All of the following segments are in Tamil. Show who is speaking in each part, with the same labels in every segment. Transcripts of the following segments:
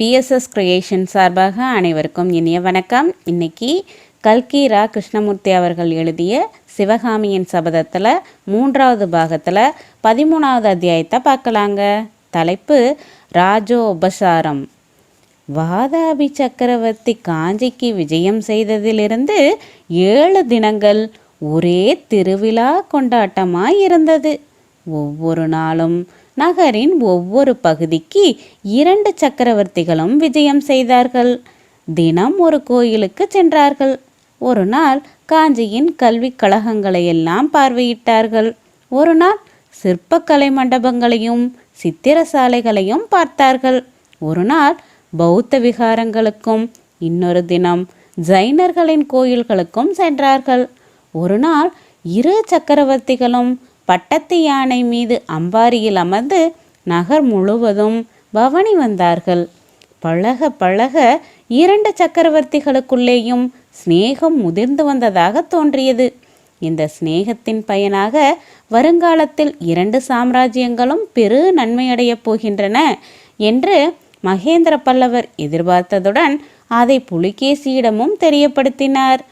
Speaker 1: பிஎஸ்எஸ் கிரியேஷன் சார்பாக அனைவருக்கும் இனிய வணக்கம். இன்னைக்கு கல்கி ரா கிருஷ்ணமூர்த்தி அவர்கள் எழுதிய சிவகாமியின் சபதத்தில் மூன்றாவது பாகத்தில் பதிமூணாவது அத்தியாயத்தை பார்க்கலாங்க. தலைப்பு ராஜோபசாரம். வாதாபி சக்கரவர்த்தி காஞ்சிக்கு விஜயம் செய்ததிலிருந்து ஏழு தினங்கள் ஒரே திருவிழா கொண்டாட்டமாக இருந்தது. ஒவ்வொரு நாளும் நகரின் ஒவ்வொரு பகுதிக்கு இரண்டு சக்கரவர்த்திகளும் விஜயம் செய்தார்கள். தினம் ஒரு கோயிலுக்கு சென்றார்கள். ஒரு நாள் காஞ்சியின் கல்விக் கழகங்களை எல்லாம் பார்வையிட்டார்கள். ஒரு நாள் சிற்பக்கலை மண்டபங்களையும் சித்திரசாலைகளையும் பார்த்தார்கள். ஒரு நாள் பௌத்த விகாரங்களுக்கும் இன்னொரு தினம் ஜைனர்களின் கோயில்களுக்கும் சென்றார்கள். ஒரு நாள் இரு சக்கரவர்த்திகளும் பட்டத்து யானை மீது அம்பாரியில் அமர்ந்து நகர் முழுவதும் பவனி வந்தார்கள். பழக பழக இரண்டு சக்கரவர்த்திகளுக்குள்ளேயும் சிநேகம் முதிர்ந்து வந்ததாக தோன்றியது. இந்த சிநேகத்தின் பயனாக வருங்காலத்தில் இரண்டு சாம்ராஜ்யங்களும் பெரு நன்மையடையப் போகின்றன என்று மகேந்திர பல்லவர் எதிர்பார்த்ததுடன் அதை புலிகேசியிடமும் தெரியப்படுத்தினார்.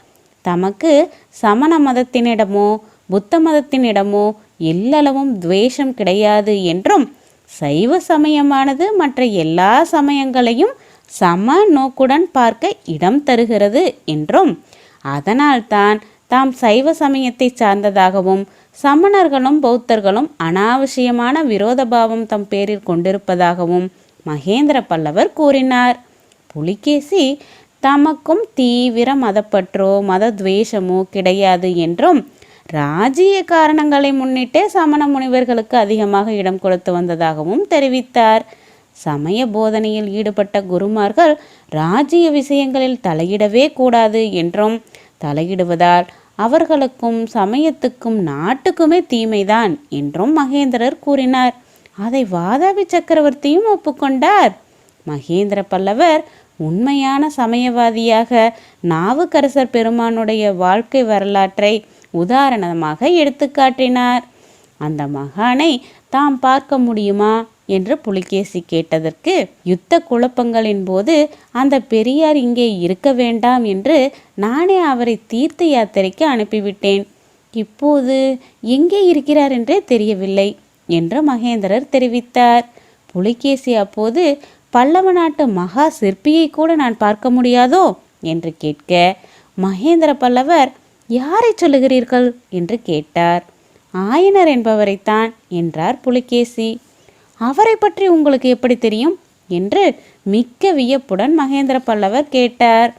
Speaker 1: தமக்கு சமண மதத்தினிடமோ புத்த மதத்தினிடமோ எல்லளவும் துவேஷம் கிடையாது என்றும் சைவ சமயமானது மற்ற எல்லா சமயங்களையும் சம நோக்குடன் பார்க்க இடம் தருகிறது என்றும் அதனால்தான் தாம் சைவ சமயத்தை சார்ந்ததாகவும் சமணர்களும் பௌத்தர்களும் அனாவசியமான விரோதபாவம் தம் பேரில் கொண்டிருப்பதாகவும் மகேந்திர பல்லவர் கூறினார். புலிகேசி தமக்கும் தீவிர மதப்பற்றோ மத துவேஷமோ கிடையாது என்றும் ராஜ்ய காரணங்களை முன்னிட்டே சமண முனிவர்களுக்கு அதிகமாக இடம் கொடுத்து வந்ததாகவும் தெரிவித்தார். சமய போதனையில் ஈடுபட்ட குருமார்கள் ராஜ்ய விஷயங்களில் தலையிடவே கூடாது என்றும் தலையிடுவதால் அவர்களுக்கும் சமயத்துக்கும் நாட்டுக்குமே தீமைதான் என்றும் மகேந்திரர் கூறினார். அதை வாதாபி சக்கரவர்த்தியும் ஒப்புக்கொண்டார். மகேந்திர பல்லவர் உண்மையான சமயவாதியாக நாவுக்கரசர் பெருமானுடைய வாழ்க்கை வரலாற்றை உதாரணமாக எடுத்துக்காட்டினார். அந்த மகானை தாம் பார்க்க முடியுமா? என்று புலிகேசி கேட்டதற்கு யுத்த குழப்பங்களின் போது அந்த பெரியார் இங்கே இருக்க வேண்டாம் என்று நானே அவரை தீர்த்த யாத்திரைக்கு அனுப்பிவிட்டேன். இப்போது எங்கே இருக்கிறார் என்றே தெரியவில்லை என்று மகேந்திரர் தெரிவித்தார். புலிகேசி அப்போது பல்லவ நாட்டு மகா சிற்பியை கூட நான் பார்க்க முடியாதோ? என்று கேட்க மகேந்திர பல்லவர் யாரை சொல்லுகிறீர்கள்? என்று கேட்டார். ஆயனர் என்பவரைத்தான் என்றார் புலிகேசி. அவரை பற்றி உங்களுக்கு எப்படி தெரியும்? என்று மிக்க வியப்புடன் மகேந்திர பல்லவர் கேட்டார்.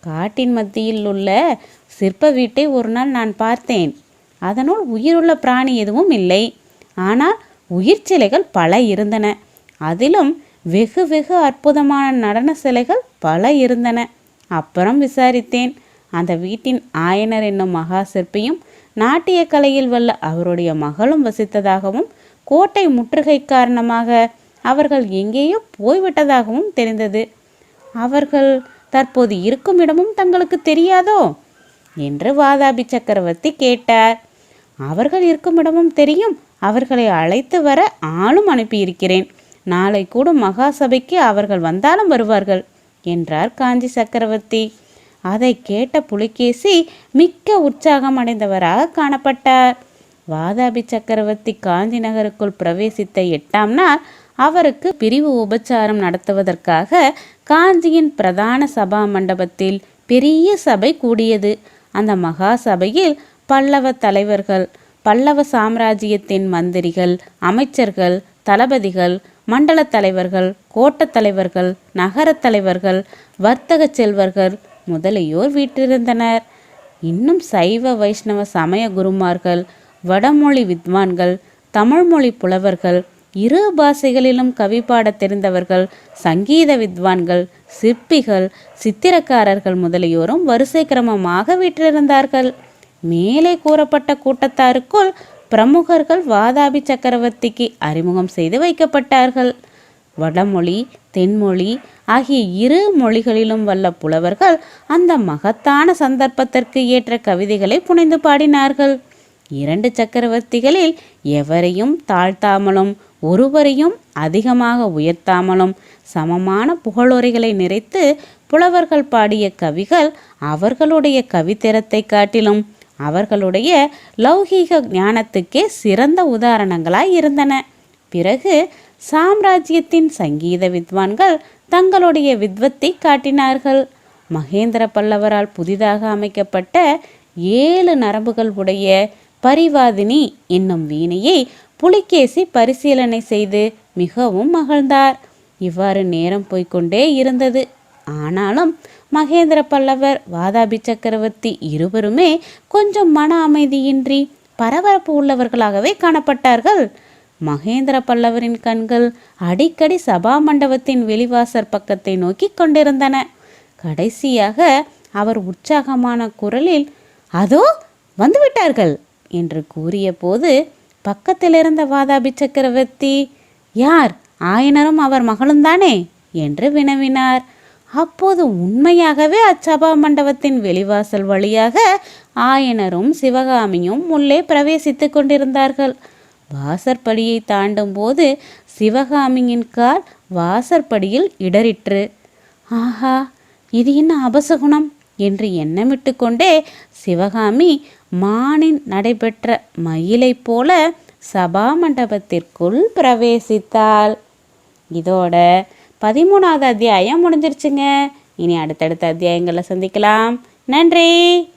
Speaker 1: காட்டின் மத்தியில் உள்ள சிற்ப வீட்டை ஒரு நாள் நான் பார்த்தேன். அதனுள் உயிருள்ள பிராணி எதுவும் இல்லை. ஆனால் உயிர் சிலைகள் பல இருந்தன. அதிலும் வெகு வெகு அற்புதமான நடன சிலைகள் பல இருந்தன. அப்புறம் விசாரித்தேன். அந்த வீட்டின் ஆயனர் என்னும் மகா சிற்பியும் நாட்டிய கலையில் வல்ல அவருடைய மகளும் வசித்ததாகவும் கோட்டை முற்றுகை காரணமாக அவர்கள் எங்கேயோ போய்விட்டதாகவும் தெரிந்தது. அவர்கள் தற்போது இருக்கும் இடமும் தங்களுக்கு தெரியாதோ? என்று வாதாபி சக்கரவர்த்தி கேட்டார். அவர்கள் இருக்கும் இடமும் தெரியும். அவர்களை அழைத்து வர ஆளும் அனுப்பியிருக்கிறேன். நாளை கூட மகாசபைக்கு அவர்கள் வந்தாலும் வருவார்கள் என்றார் காஞ்சி சக்கரவர்த்தி. அதை கேட்ட புலிகேசி மிக்க உற்சாகம் அடைந்தவராக காணப்பட்டார். வாதாபி சக்கரவர்த்தி காஞ்சி நகருக்குள் பிரவேசித்த எட்டாம் நாள் அவருக்கு பிரிவு உபச்சாரம் நடத்துவதற்காக காஞ்சியின் பிரதான சபா மண்டபத்தில் பெரிய சபை கூடியது. அந்த மகா சபையில் பல்லவ தலைவர்கள் பல்லவ சாம்ராஜ்யத்தின் மந்திரிகள் அமைச்சர்கள் தளபதிகள் மண்டல தலைவர்கள் கோட்டத் தலைவர்கள் நகரத் தலைவர்கள் வர்த்தக செல்வர்கள் முதலியோர் வீற்றிருந்தனர். இன்னும் சைவ வைஷ்ணவ சமய குருமார்கள் வடமொழி வித்வான்கள் தமிழ்மொழி புலவர்கள் இரு பாஷைகளிலும் கவி பாடத் தெரிந்தவர்கள் சங்கீத வித்வான்கள் சிற்பிகள் சித்திரக்காரர்கள் முதலியோரும் வரிசை கிரமமாக வீற்றிருந்தார்கள். மேலே கூறப்பட்ட கூட்டத்தாருக்குள் பிரமுகர்கள் வாதாபி சக்கரவர்த்திக்கு அறிமுகம் செய்து வைக்கப்பட்டார்கள். வடமொழி தென்மொழி ஆகிய இரு மொழிகளிலும் வல்ல புலவர்கள் அந்த மகத்தான சந்தர்ப்பத்திற்கு ஏற்ற கவிதைகளை புனைந்து பாடினார்கள். இரண்டு சக்கரவர்த்திகளில் எவரையும் தாழ்த்தாமலும் ஒருவரையும் அதிகமாக உயர்த்தாமலும் சமமான புகழுரைகளை நிறைத்து புலவர்கள் பாடிய கவிகள் அவர்களுடைய கவித்திறத்தை காட்டிலும் அவர்களுடைய லௌகீக ஞானத்துக்கே சிறந்த உதாரணங்களாய் இருந்தன. பிறகு சாம்ராஜ்யத்தின் சங்கீத வித்வான்கள் தங்களுடைய வித்வத்தை காட்டினார்கள். மகேந்திர பல்லவரால் புதிதாக அமைக்கப்பட்ட ஏழு நரம்புகள் உடைய பரிவாதினி என்னும் வீணையை புலிகேசி பரிசீலனை செய்து மிகவும் மகிழ்ந்தார். இவ்வாறு நேரம் போய்க்கொண்டே இருந்தது. ஆனாலும் மகேந்திர பல்லவர் வாதாபி சக்கரவர்த்தி இருவருமே கொஞ்சம் மன அமைதியின்றி பரபரப்பு உள்ளவர்களாகவே காணப்பட்டார்கள். மகேந்திர பல்லவரின் கண்கள் அடிக்கடி சபா மண்டபத்தின் வெளிவாசற் பக்கத்தை நோக்கி கொண்டிருந்தன. கடைசியாக அவர் உற்சாகமான குரலில் அதோ வந்துவிட்டார்கள் என்று கூறியபோது பக்கத்தில் இருந்த வாதாபி சக்கரவர்த்தி யார்? ஆயனரும் அவர் மகளும்தானே என்று வினவினார். அப்போது உண்மையாகவே அச்சபா மண்டபத்தின் வெளிவாசல் வழியாக ஆயனரும் சிவகாமியும் உள்ளே பிரவேசித்துக் கொண்டிருந்தார்கள். வாசற்படியை தாண்டும் போது சிவகாமியின் கால் வாசற்படியில் இடறிற்று. ஆஹா இது என்ன அபசகுணம்? என்று எண்ணமிட்டு கொண்டே சிவகாமி மானின் நடைபெற்ற மயிலைப் போல சபா மண்டபத்திற்குள் பிரவேசித்தாள். இதோட பதிமூணாவது அத்தியாயம் முடிஞ்சிருச்சுங்க. இனி அடுத்தடுத்த அத்தியாயங்களை சந்திக்கலாம். நன்றி.